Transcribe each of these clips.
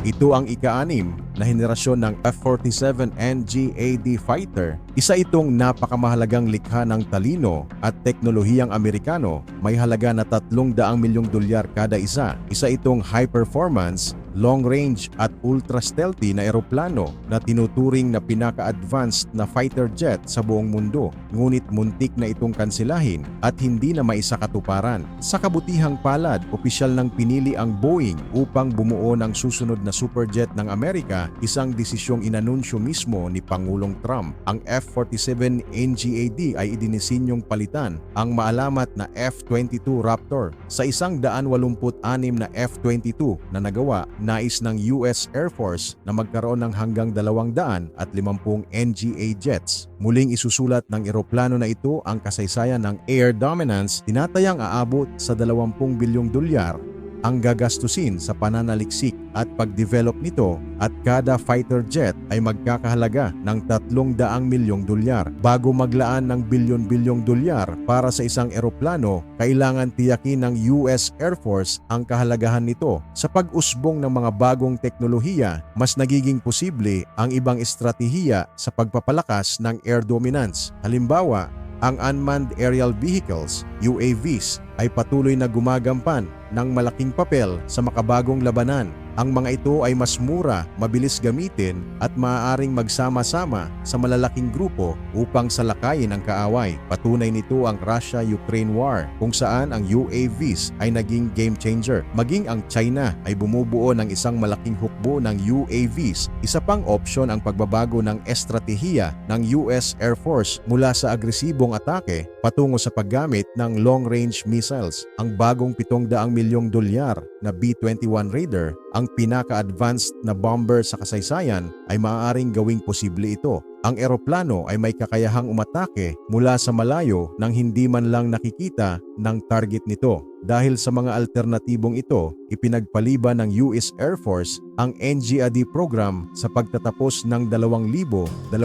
Ito ang ika-anim na henerasyon ng F-47 NGAD fighter. Isa itong napakamahalagang likha ng talino at teknolohiyang Amerikano. May halaga na 300 milyong dolyar kada isa. Isa itong high-performance, long-range at ultra-stealthy na eroplano na tinuturing na pinaka-advanced na fighter jet sa buong mundo. Ngunit muntik na itong kansilahin at hindi na maisakatuparan. Sa kabutihang palad, opisyal nang pinili ang Boeing upang bumuo ng susunod na superjet ng Amerika, isang desisyong inanunsyo mismo ni Pangulong Trump. Ang F-47 NGAD ay idinisinyong palitan ang maalamat na F-22 Raptor sa isang daan na F-22 na nagawa nais ng US Air Force na magkaroon ng hanggang 200 at 50 NGA jets. Muling isusulat ng eroplano na ito ang kasaysayan ng air dominance tinatayang aabot sa 20 bilyong dolyar ang gagastusin sa pananaliksik at pag-develop nito at kada fighter jet ay magkakahalaga ng 300 milyong dolyar. Bago maglaan ng bilyon-bilyong dolyar para sa isang eroplano, kailangan tiyakin ng US Air Force ang kahalagahan nito. Sa pag-usbong ng mga bagong teknolohiya, mas nagiging posible ang ibang estratehiya sa pagpapalakas ng air dominance. Halimbawa, ang Unmanned Aerial Vehicles, UAVs, ay patuloy na gumagampan ng malaking papel sa makabagong labanan. Ang mga ito ay mas mura, mabilis gamitin at maaaring magsama-sama sa malalaking grupo upang salakayin ang kaaway. Patunay nito ang Russia-Ukraine War kung saan ang UAVs ay naging game changer. Maging ang China ay bumubuo ng isang malaking hukbo ng UAVs. Isa pang opsyon ang pagbabago ng estratehiya ng US Air Force mula sa agresibong atake patungo sa paggamit ng long-range missiles. Ang bagong 700 milyong dolyar na B-21 Raider, ang pinaka-advanced na bomber sa kasaysayan, ay maaaring gawing posible ito. Ang eroplano ay may kakayahang umatake mula sa malayo nang hindi man lang nakikita ng target nito. Dahil sa mga alternatibong ito, ipinagpaliban ng US Air Force ang NGAD program sa pagtatapos ng 2024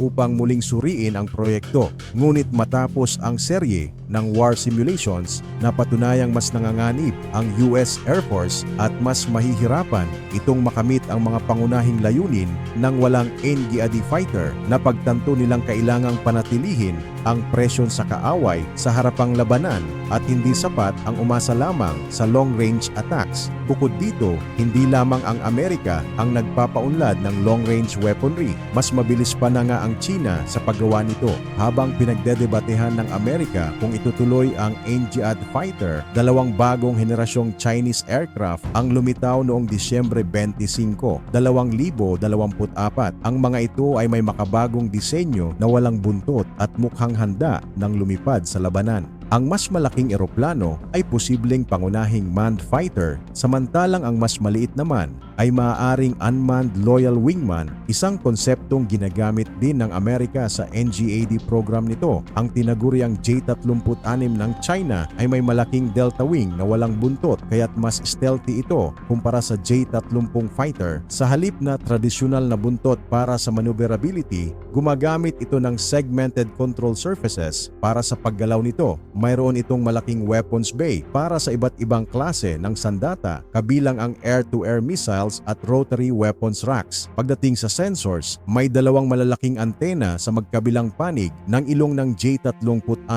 upang muling suriin ang proyekto. Ngunit matapos ang serye ng war simulations, napatunayang mas nanganganib ang US Air Force at mas mahihirapan itong makamit ang mga pangunahing layunin ng walang NGAD fighter na pagtanto nilang kailangang panatilihin ang presyon sa kaaway sa harapang labanan at hindi sapat ang umasa lamang sa long-range attacks. Bukod dito, hindi lamang ang Amerika ang nagpapaunlad ng long-range weaponry. Mas mabilis pa na nga ang China sa paggawa nito. Habang pinagdedebatehan ng Amerika kung itutuloy ang NGAD fighter, dalawang bagong henerasyong Chinese aircraft ang lumitaw noong Disyembre 25, 2024. Ang mga ito ay may makabagong disenyo na walang buntot at mukhang handa ng lumipad sa labanan. Ang mas malaking eroplano ay posibleng pangunahing manned fighter, samantalang ang mas maliit naman ay maaaring unmanned loyal wingman, isang konseptong ginagamit din ng Amerika sa NGAD program nito. Ang tinaguriang J-36 ng China ay may malaking delta wing na walang buntot kaya't mas stealthy ito kumpara sa J-30 fighter. Sa halip na tradisyonal na buntot para sa maneuverability, gumagamit ito ng segmented control surfaces para sa paggalaw nito mayroon itong malaking weapons bay para sa iba't ibang klase ng sandata kabilang ang air-to-air missiles at rotary weapons racks. Pagdating sa sensors, may dalawang malalaking antena sa magkabilang panig ng ilong ng J-36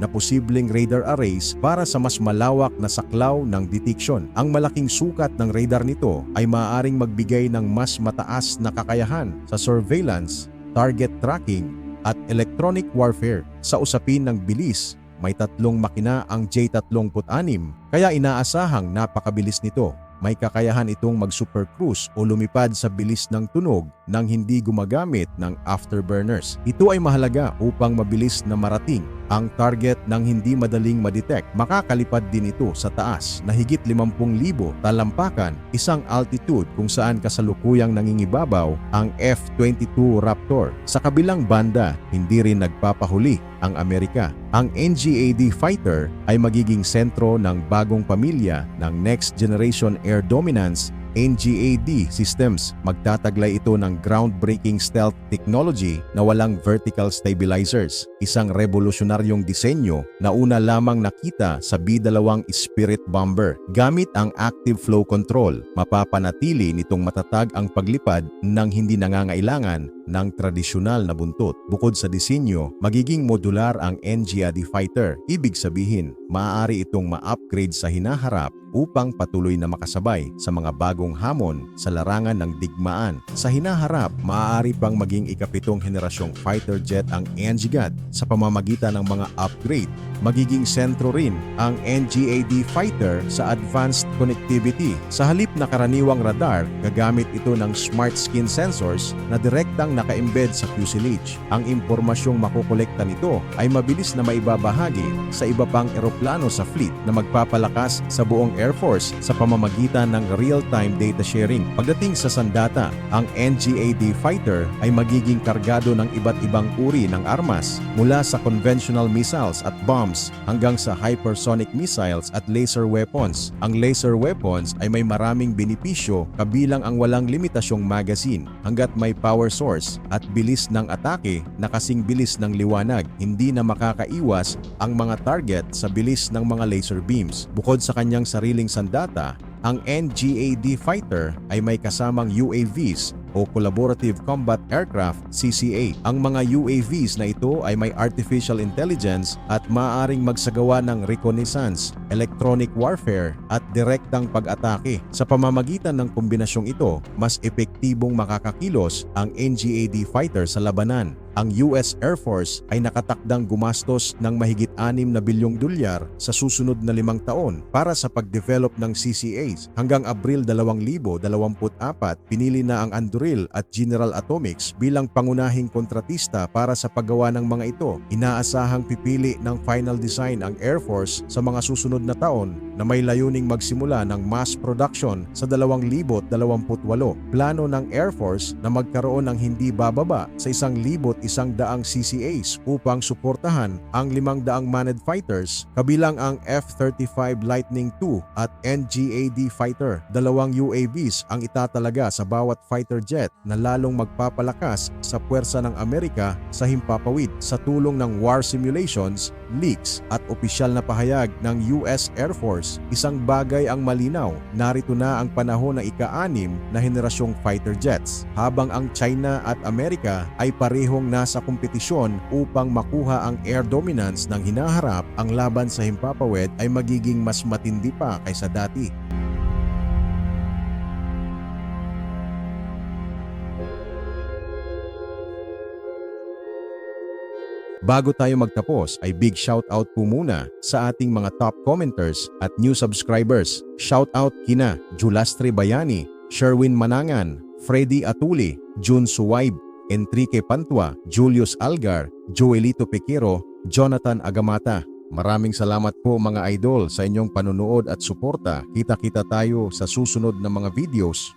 na posibleng radar arrays para sa mas malawak na saklaw ng detection. Ang malaking sukat ng radar nito ay maaaring magbigay ng mas mataas na kakayahan sa surveillance, target tracking, at electronic warfare sa usapin ng bilis may tatlong makina ang J-36 kaya inaasahang napakabilis nito. May kakayahan itong mag-supercruise o lumipad sa bilis ng tunog nang hindi gumagamit ng afterburners. Ito ay mahalaga upang mabilis na marating ang target nang hindi madaling madetect. Makakalipad din ito sa taas na higit 50,000 talampakan isang altitude kung saan kasalukuyang nangingibabaw ang F-22 Raptor. Sa kabilang banda, hindi rin nagpapahuli ang Amerika. Ang NGAD fighter ay magiging sentro ng bagong pamilya ng next generation air dominance NGAD systems. Magtataglay ito ng groundbreaking stealth technology na walang vertical stabilizers. Isang revolusyonaryong disenyo na una lamang nakita sa B-2 Spirit Bomber. Gamit ang active flow control, mapapanatili nitong matatag ang paglipad ng hindi nangangailangan ng tradisyonal na buntot. Bukod sa disenyo, magiging modular ang NGAD fighter. Ibig sabihin, maaari itong ma-upgrade sa hinaharap upang patuloy na makasabay sa mga bagong hamon sa larangan ng digmaan. Sa hinaharap, maaari pang maging ikapitong henerasyong fighter jet ang NGAD sa pamamagitan ng mga upgrade. Magiging sentro rin ang NGAD fighter sa advanced connectivity. Sa halip na karaniwang radar, gagamit ito ng smart skin sensors na direktang naka-embed sa fuselage. Ang impormasyong makukolekta nito ay mabilis na maibabahagi sa iba pang eroplano sa fleet na magpapalakas sa buong Air Force sa pamamagitan ng real-time data sharing. Pagdating sa sandata, ang NGAD fighter ay magiging kargado ng iba't ibang uri ng armas mula sa conventional missiles at bombs hanggang sa hypersonic missiles at laser weapons. Ang laser weapons ay may maraming benepisyo kabilang ang walang limitasyong magazine hanggat may power source at bilis ng atake na kasing bilis ng liwanag. Hindi na makakaiwas ang mga target sa bilis ng mga laser beams. Bukod sa kanyang sariling sandata, ang NGAD fighter ay may kasamang UAVs o Collaborative Combat Aircraft CCA. Ang mga UAVs na ito ay may artificial intelligence at maaaring magsagawa ng reconnaissance, electronic warfare at direktang pag-atake. Sa pamamagitan ng kombinasyong ito, mas epektibong makakakilos ang NGAD fighter sa labanan. Ang US Air Force ay nakatakdang gumastos ng mahigit 6 na bilyong dolyar sa susunod na limang taon para sa pag-develop ng CCAs. Hanggang Abril 2024, pinili na ang Anduril at General Atomics bilang pangunahing kontratista para sa paggawa ng mga ito. Inaasahang pipili ng final design ang Air Force sa mga susunod na taon na may layuning magsimula ng mass production sa 2028. Plano ng Air Force na magkaroon ng hindi bababa sa 1,000 isang daang CCAs upang suportahan ang limang daang manned fighters kabilang ang F-35 Lightning II at NGAD fighter. Dalawang UAVs ang itatalaga sa bawat fighter jet na lalong magpapalakas sa puwersa ng Amerika sa himpapawid sa tulong ng war simulations, leaks at opisyal na pahayag ng US Air Force. Isang bagay ang malinaw, narito na ang panahon ng ika-anim na henerasyong fighter jets habang ang China at Amerika ay parehong nasa kompetisyon upang makuha ang air dominance ng hinaharap, ang laban sa himpapawid ay magiging mas matindi pa kaysa dati. Bago tayo magtapos ay big shoutout po muna sa ating mga top commenters at new subscribers. Shoutout kina Julastre Bayani, Sherwin Manangan, Freddy Atuli, Jun Suwaib, Enrique Pantua, Julius Algar, Joelito Pequero, Jonathan Agamata. Maraming salamat po mga idol sa inyong panunood at suporta. Kita-kita tayo sa susunod na mga videos.